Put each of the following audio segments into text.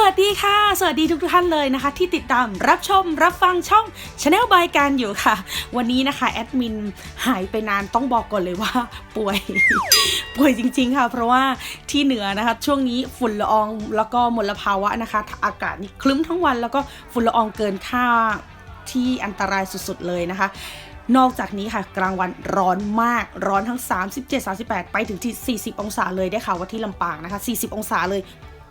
สวัสดีค่ะ สวัสดีทุกท่านเลยนะคะ ที่ติดตามรับชมรับฟังช่อง Channel บายการอยู่ค่ะ วันนี้นะคะแอดมินหายไปนานต้องบอกก่อนเลยว่า ป่วย ป่วยจริง ๆ ค่ะ เพราะว่าที่เหนือนะคะ ช่วงนี้ฝุ่นละอองแล้วก็มลภาวะนะคะ อากาศนี่คลึ้มทั้งวัน แล้วก็ฝุ่นละอองเกินค่าที่อันตรายสุดๆเลยนะคะนอกจากนี้ค่ะ กลางวันร้อนมากร้อนทั้ง 37 38 ไปถึงที่ 40 องศาเลยได้ค่ะว่าที่ลำปางนะคะ 40 องศาเลย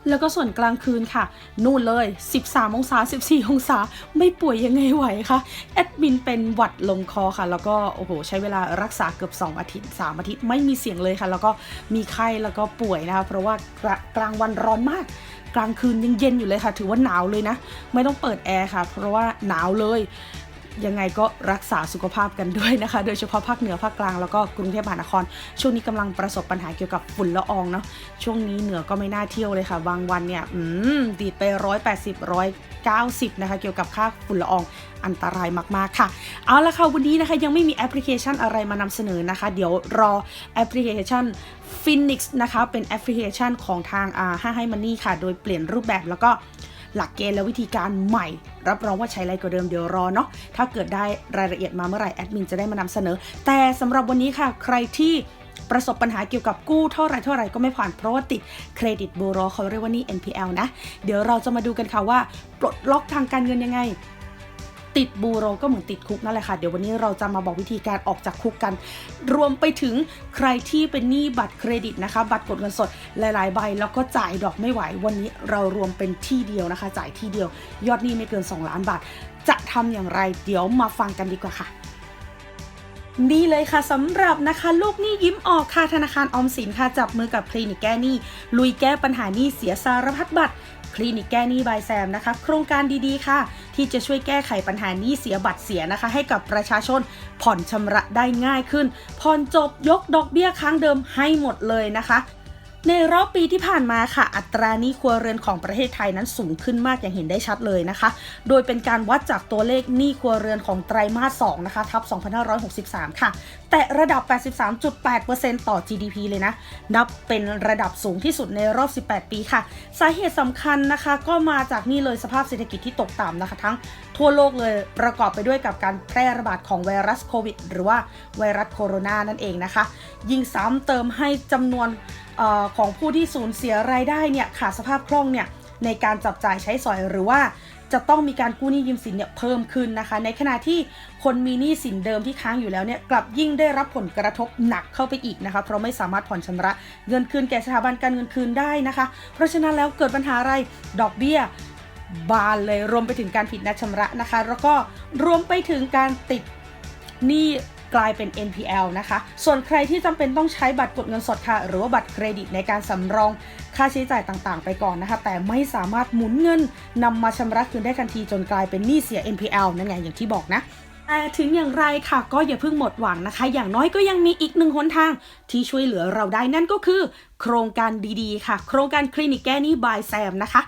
แล้วก็ส่วนกลางคืนค่ะ นู่นเลย 13 องศา 14 องศา ไม่ป่วยยังไงไหวคะแอดมินเป็นหวัดลงคอค่ะ แล้วก็โอ้โห ใช้เวลารักษาเกือบ 2 อาทิตย์ 3 อาทิตย์ไม่มีเสียงเลยค่ะ แล้วก็มีไข้แล้วก็ป่วยนะคะ เพราะว่ากลกลางวันร้อนมาก กลางคืนยังเย็นอยู่เลยค่ะ ถือว่าหนาวเลยนะ ไม่ต้องเปิดแอร์ค่ะ เพราะว่าหนาวเลย ยังไงก็รักษาสุขภาพกันด้วยนะคะ โดยเฉพาะภาคเหนือภาคกลางแล้วก็กรุงเทพมหานคร ช่วงนี้กำลังประสบปัญหาเกี่ยวกับฝุ่นละอองเนาะช่วงนี้เหนือก็ไม่น่าเที่ยวเลยค่ะบางวันเนี่ยอืมดีดไป180 190นะคะเกี่ยวกับค่าฝุ่นละอองอันตรายมากๆค่ะ เอาละค่ะวันนี้นะคะยังไม่มีแอปพลิเคชันอะไรมานำเสนอนะคะ เดี๋ยวรอแอปพลิเคชัน Phoenix นะคะเป็นแอปพลิเคชันของทางอ่าห้าให้มันนี่ค่ะ โดยเปลี่ยนรูปแบบแล้วก็ หลักเกณฑ์และวิธีการใหม่ รับรองว่าใช้ไรกว่าเดิมเดี๋ยวรอเนาะถ้าเกิดได้รายละเอียดมาเมื่อไหร่แอดมินจะได้มานำเสนอ แต่สำหรับวันนี้ค่ะ ใครที่ประสบปัญหาเกี่ยวกับกู้เท่าไรเท่าไรก็ไม่ผ่านเพราะว่าติดเครดิตบูโรเขาเรียกว่านี่ NPL นะ เดี๋ยวเราจะมาดูกันค่ะว่า ปลดล็อกทางการเงินยังไง ติดบูโรก็เหมือนติดคุกนั่นแหละค่ะ เดี๋ยววันนี้เราจะมาบอกวิธีการออกจากคุกกัน รวมไปถึงใครที่เป็นหนี้บัตรเครดิตนะคะ บัตรกดเงินสดหลายๆ ใบ แล้วก็จ่ายดอกไม่ไหว วันนี้เรารวมเป็นที่เดียวนะคะ จ่ายที่เดียว ยอดหนี้ไม่เกิน 2 ล้านบาท จะทำอย่างไร เดี๋ยวมาฟังกันดีกว่าค่ะนี่เลยค่ะสำหรับนะคะลูกหนี้ยิ้มออกค่ะธนาคารออมสินค่ะจับมือกับคลินิกแก้หนี้ลุยแก้ปัญหาหนี้เสียสารพัดบัตรคลินิกแก้หนี้บายแซมนะคะ โครงการดีๆค่ะ ที่จะช่วยแก้ไขปัญหานี้เสียบัตรเสียนะคะ ให้กับประชาชนผ่อนชำระได้ง่ายขึ้น ผ่อนจบยกดอกเบี้ยค้างเดิมให้หมดเลยนะคะ ในรอบปีที่ผ่านมาค่ะ อัตราหนี้ครัวเรือนของประเทศไทยนั้นสูงขึ้นมากอย่างเห็นได้ชัดเลยนะคะ โดยเป็นการวัดจากตัวเลขหนี้ครัวเรือนของไตรมาส2นะคะทับ 2563 ค่ะ แต่ระดับ 83.8%ต่อ GDP เลยนะ นับเป็นระดับสูงที่สุดในรอบ 18 ปีค่ะ สาเหตุสำคัญนะคะก็มาจากนี่เลยสภาพเศรษฐกิจที่ตกต่ำนะคะ ทั้งทั่วโลกเลยประกอบไปด้วยกับการแพร่ระบาดของไวรัสโควิดหรือว่าไวรัสโคโรนานั่นเองนะคะ ยิ่งซ้ำเติมให้จำนวน ออของผู้ที่สูญเสียรายได้เนี่ยขาดสภาพคล่องเนี่ยในการจับจ่ายใช้สอยหรือว่าจะต้องมีการกู้หนี้ยืมสินเนี่ยเพิ่มขึ้นนะคะ ในขณะที่คนมีหนี้สินเดิมที่ค้างอยู่แล้วเนี่ยกลับยิ่งได้รับผลกระทบหนักเข้าไปอีกนะคะ เพราะไม่สามารถผ่อนชำระเงินคืนแก่สถาบันการเงินคืนได้นะคะ เพราะฉะนั้นแล้วเกิดปัญหาอะไรดอกเบี้ยบานเลยรวมไปถึงการผิดนัดชำระนะคะ แล้วก็รวมไปถึงการติดหนี้ กลายเป็น NPL นะคะ ส่วนใครที่จำเป็นต้องใช้บัตรกดเงินสดค่ะ หรือว่าบัตรเครดิตในการสำรองค่าใช้จ่ายต่างๆ ไปก่อนนะคะ แต่ไม่สามารถหมุนเงินนำมาชำระคืนได้ทันทีจนกลายเป็นหนี้เสีย NPL นั่นไงอย่างที่บอกนะ แต่ถึงอย่างไรค่ะก็อย่าเพิ่งหมดหวังนะคะ อย่างน้อยก็ยังมีอีกหนึ่งหนทาง ที่ช่วยเหลือเราได้นั่นก็คือ โครงการดีๆ ค่ะ โครงการคลินิกแก้หนี้บายแซมนะคะ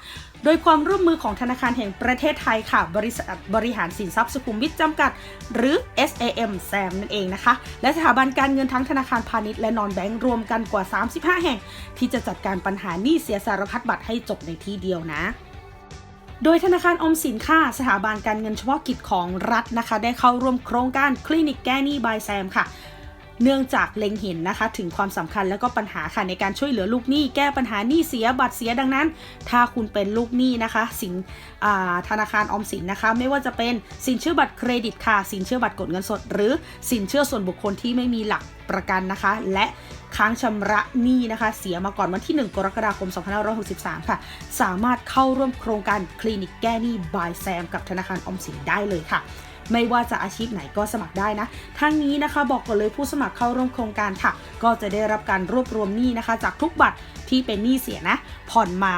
โดยความร่วมมือของธนาคารแห่งประเทศไทยค่ะ บริษัทบริหารสินทรัพย์สุขุมวิทจำกัด หรือ SAM แซมนั่นเองนะคะ และสถาบันการเงินทั้งธนาคารพาณิชย์และนอนแบงก์รวมกันกว่า 35 แห่ง ที่จะจัดการปัญหาหนี้เสียสารพัดบัตรให้จบในที่เดียวนะ โดยธนาคารอมสินค่ะสถาบันการเงินเฉพาะกิจของรัฐนะคะ ได้เข้าร่วมโครงการคลินิกแก้หนี้บายแซมค่ะ เนื่องจากเล็งเห็นนะคะ ถึงความสำคัญและก็ปัญหาค่ะในการช่วยเหลือลูกหนี้แก้ปัญหาหนี้เสียบัตรเสียดังนั้น ถ้าคุณเป็นลูกหนี้นะคะสินธนาคารออมสินนะคะ ไม่ว่าจะเป็นสินเชื่อบัตรเครดิตค่ะ สินเชื่อบัตรกดเงินสด หรือสินเชื่อส่วนบุคคลที่ไม่มีหลักประกันนะคะ และค้างชำระหนี้นะคะ เสียมาก่อนวันที่ 1 กรกฎาคม 2563 ค่ะ สามารถเข้าร่วมโครงการคลินิกแก้หนี้บายแซมกับธนาคารออมสินได้เลยค่ะ ไม่ว่าจะอาชีพไหนก็สมัครได้นะ ทั้งนี้นะคะบอกก่อนเลยผู้สมัครเข้าร่วมโครงการค่ะ ก็จะได้รับการรวบรวมหนี้นะคะ จากทุกบัตรที่เป็นหนี้เสียนะ ผ่อนมา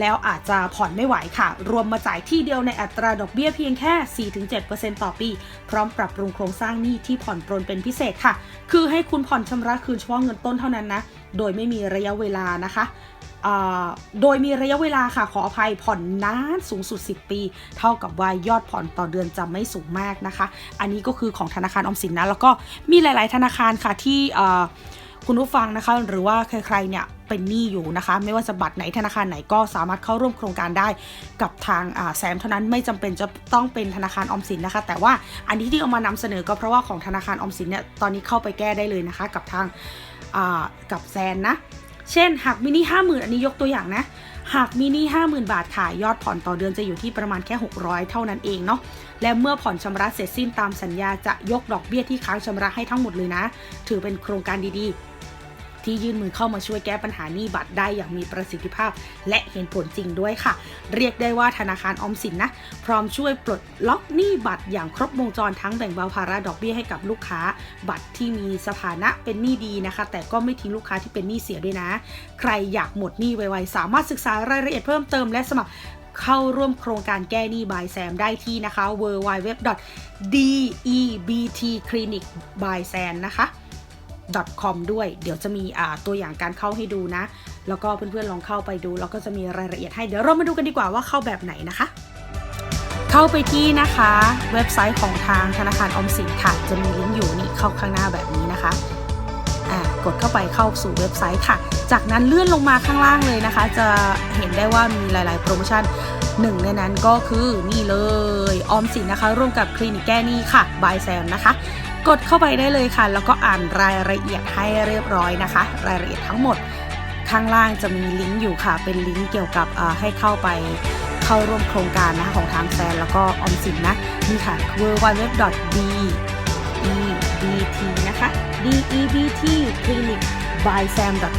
แล้วอาจจะผ่อนไม่ไหวค่ะ รวมมาจ่ายที่เดียวในอัตราดอกเบี้ยเพียงแค่ 4-7%ต่อปี พร้อมปรับปรุงโครงสร้างหนี้ที่ผ่อนปรนเป็นพิเศษค่ะ คือให้คุณผ่อนชำระคืนเฉพาะเงินต้นเท่านั้นนะ โดยไม่มีระยะเวลานะคะ โดยมีระยะเวลาค่ะขออภัยผ่อนนานสูงสุด 10 ปี เท่ากับว่ายอดผ่อนต่อเดือนจะไม่สูงมากนะคะ อันนี้ก็คือของธนาคารออมสินนะ แล้วก็มีหลาย ๆ ธนาคารค่ะที่คุณผู้ฟังนะคะ หรือว่าใคร ๆ เนี่ยเป็นหนี้อยู่นะคะ ไม่ว่าจะบัตรไหนธนาคารไหนก็สามารถเข้าร่วมโครงการได้กับทางแซมเท่านั้นไม่จำเป็นจะต้องเป็นธนาคารออมสินนะคะ แต่ว่าอันนี้ที่เอามานำเสนอก็เพราะว่าของธนาคารออมสินเนี่ยตอนนี้เข้าไปแก้ได้เลยนะคะ กับทางกับแซนนะ เช่นหากมินิห้าหมื่นอันนี้ยกตัวอย่างนะ หากมินิห้าหมื่นบาทค่ะยอดผ่อนต่อเดือนจะอยู่ที่ประมาณแค่ 600 เท่านั้นเองเนาะและเมื่อผ่อนชำระเสร็จสิ้นตามสัญญาจะยกดอกเบี้ยที่ค้างชำระให้ทั้งหมดเลยนะ ถือเป็นโครงการดีๆ ที่ยื่นมือเข้ามาช่วยแก้ปัญหานี้บัตรได้อย่างมีประสิทธิภาพ และเห็นผลจริงด้วยค่ะ เรียกได้ว่าธนาคารออมสินนะ พร้อมช่วยปลดล็อกหนี้บัตรอย่างครบวงจรทั้งแบ่งเบาภาระดอกเบี้ยให้กับลูกค้า บัตรที่มีสถานะเป็นหนี้ดีนะคะ แต่ก็ไม่ทิ้งลูกค้าที่เป็นหนี้เสียด้วยนะ ใครอยากหมดหนี้ไวๆสามารถศึกษารายละเอียดเพิ่มเติมและสมัครเข้าร่วมโครงการแก้หนี้บายแซมได้ที่นะคะ w w w d e b t clinic by sam นะคะ .com ด้วย เดี๋ยวจะมีตัวอย่างการเข้าให้ดูนะ แล้วก็เพื่อนๆลองเข้าไปดู แล้วก็จะมีรายละเอียดให้ เดี๋ยวเรามาดูกันดีกว่าว่าเข้าแบบไหนนะคะ เข้าไปที่นะคะ เว็บไซต์ของทางธนาคารอมสินค่ะ จะมีลิงก์อยู่นี่เข้าข้างหน้าแบบนี้นะคะอ่ากดเข้าไปเข้าสู่เว็บไซต์ค่ะ จากนั้นเลื่อนลงมาข้างล่างเลยนะคะ จะเห็นได้ว่ามีหลาย ๆ โปรโมชั่นหนึ่งในนั้นก็คือนี่เลย ออมสินนะคะ ร่วมกับคลินิกแก้หนี้ค่ะบายแซมนะคะ กดเข้าไปได้เลยค่ะ แล้วก็อ่านรายละเอียดให้เรียบร้อยนะคะ รายละเอียดทั้งหมดข้างล่างจะมีลิงก์อยู่ค่ะ เป็นลิงก์เกี่ยวกับอ่าให้เข้าไปเข้าร่วมโครงการนะของทางแฟนแล้วก็ออมสินนะนี่ค่ะ w w w d ebt นะคะ debt clinic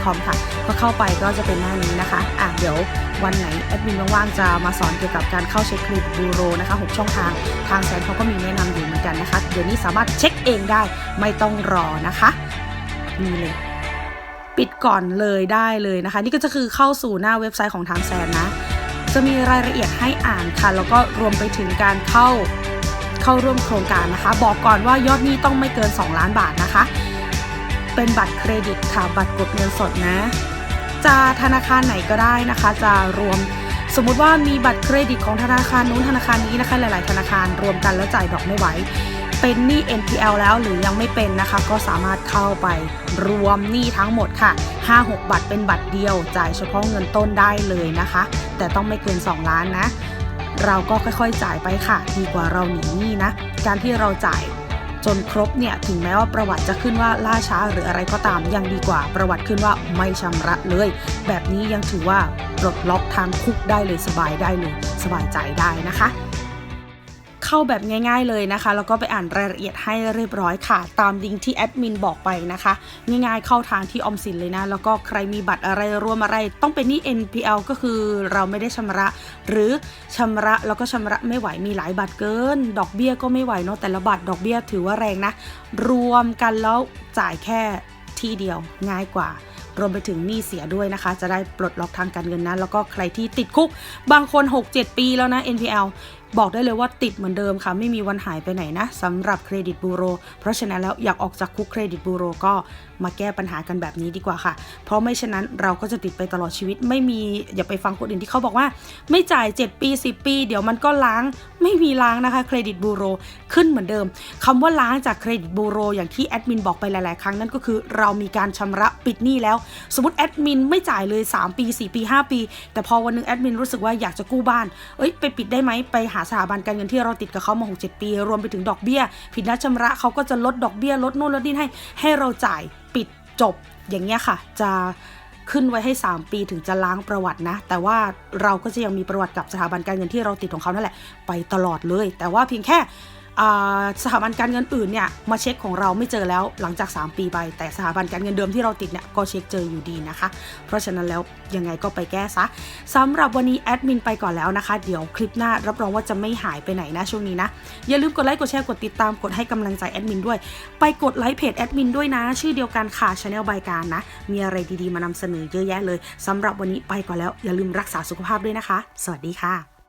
com ค่ะพอเข้าไปก็จะเป็นหน้านี้นะคะ อะเดี๋ยววันไหนแอดมินว่างๆจะมาสอนเกี่ยวกับการเข้าเช็คคลิปบูโรนะคะ 6 ช่องทาง ทางแซนเขาก็มีแนะนำอยู่เหมือนกันนะคะ เดี๋ยวนี้สามารถเช็คเองได้ไม่ต้องรอนะคะ นี่เลย ปิดก่อนเลยได้เลยนะคะ นี่ก็จะคือเข้าสู่หน้าเว็บไซต์ของทางแซนนะ จะมีรายละเอียดให้อ่านค่ะ แล้วก็รวมไปถึงการเข้าเข้าร่วมโครงการนะคะ บอกก่อนว่ายอดนี้ต้องไม่เกิน 2 ล้านบาทนะคะ เป็นบัตรเครดิตค่ะบัตรกดเงินสดนะ จะธนาคารไหนก็ได้นะคะ จะรวมสมมุติว่ามีบัตรเครดิตของธนาคารนู้นธนาคารนี้นะคะ หลาย ๆ ธนาคารรวมกันแล้วจ่ายดอกไม่ไหว เป็นหนี้ NPL แล้วหรือยังไม่เป็นนะคะ ก็สามารถเข้าไปรวมหนี้ทั้งหมดค่ะ 5-6 บัตรเป็นบัตรเดียว จ่ายเฉพาะเงินต้นได้เลยนะคะ แต่ต้องไม่เกิน 2 ล้านนะ เราก็ค่อย ๆ จ่ายไปค่ะ ดีกว่าเราหนีหนี้นะ การที่เราจ่าย จนครบเนี่ยถึงแม้ว่าประวัติจะขึ้นว่าล่าช้าหรืออะไรก็ตามยังดีกว่าประวัติขึ้นว่าไม่ชำระเลย แบบนี้ยังถือว่าปลดล็อกทางคุกได้เลยสบายได้เลยสบายใจได้นะคะ เข้าแบบง่ายๆเลยนะคะ แล้วก็ไปอ่านรายละเอียดให้เรียบร้อยค่ะ ตามลิงก์ที่แอดมินบอกไปนะคะ ง่ายๆเข้าทางที่ออมสินเลยนะ แล้วก็ใครมีบัตรอะไรรวมอะไร ต้องเป็นหนี้ NPL ก็คือเราไม่ได้ชำระ หรือชำระแล้วก็ชำระไม่ไหวมีหลายบัตรเกิน ดอกเบี้ยก็ไม่ไหวเนาะแต่ละบัตรดอกเบี้ยถือว่าแรงนะ รวมกันแล้วจ่ายแค่ที่เดียวง่ายกว่ารวมไปถึงหนี้เสียด้วยนะคะ จะได้ปลดล็อกทางการเงินนะ แล้วก็ใครที่ติดคุก บางคน 6-7 ปีแล้วนะ NPL บอกได้เลยว่าติดเหมือนเดิมค่ะ ไม่มีวันหายไปไหนนะสำหรับเครดิตบูโร เพราะฉะนั้นแล้วอยากออกจากคุกเครดิตบูโรก็มาแก้ปัญหากันแบบนี้ดีกว่าค่ะ เพราะไม่เช่นนั้นเราก็จะติดไปตลอดชีวิต ไม่มีอย่าไปฟังคนอื่นที่เขาบอกว่า ไม่จ่าย 7 ปี 10 ปี เดี๋ยวมันก็ล้างไม่มีล้างนะคะเครดิตบูโรขึ้นเหมือนเดิมคำว่าล้างจากเครดิตบูโรอย่างที่แอดมินบอกไปหลาย ๆ ครั้งนั่นก็คือเรามีการชำระปิดหนี้แล้ว สมมติแอดมินไม่จ่ายเลย 3 ปี 4 ปี 5 ปี แต่พอวันหนึงแอดมินรู้สึกว่าอยากจะกู้บ้านเอ้ยไปปิดได้ไหมไปหาสถาบันการเงินที่เราติดกับเขามา 6-7 ปี รวมไปถึงดอกเบี้ย ผิดนัดชำระเขาก็จะลดดอกเบี้ยลดนู่นลดนี่ให้ ให้เราจ่ายปิดจบอย่างเงี้ยค่ะ จะขึ้นไว้ให้ 3 ปีถึงจะล้างประวัตินะ แต่ว่าเราก็จะยังมีประวัติกับสถาบันการเงินที่เราติดของเขานั่นแหละไปตลอดเลย แต่ว่าเพียงแค่ สถาบันการเงินอื่นเนี่ยมาเช็คของเราไม่เจอแล้วหลังจาก 3 ปีไป แต่สถาบันการเงินเดิมที่เราติดเนี่ยก็เช็คเจออยู่ดีนะคะ เพราะฉะนั้นแล้วยังไงก็ไปแก้ซะสำหรับวันนี้แอดมินไปก่อนแล้วนะคะ เดี๋ยวคลิปหน้ารับรองว่าจะไม่หายไปไหนนะช่วงนี้นะ อย่าลืมกดไลค์กดแชร์กดติดตามกดให้กำลังใจแอดมินด้วย ไปกดไลค์เพจแอดมินด้วยนะ ชื่อเดียวกันค่ะชาแนลบายการนะ มีอะไรดีๆมานำเสนอเยอะแยะเลยสำหรับวันนี้ไปก่อนแล้วอย่าลืมรักษาสุขภาพด้วยนะคะ สวัสดีค่ะ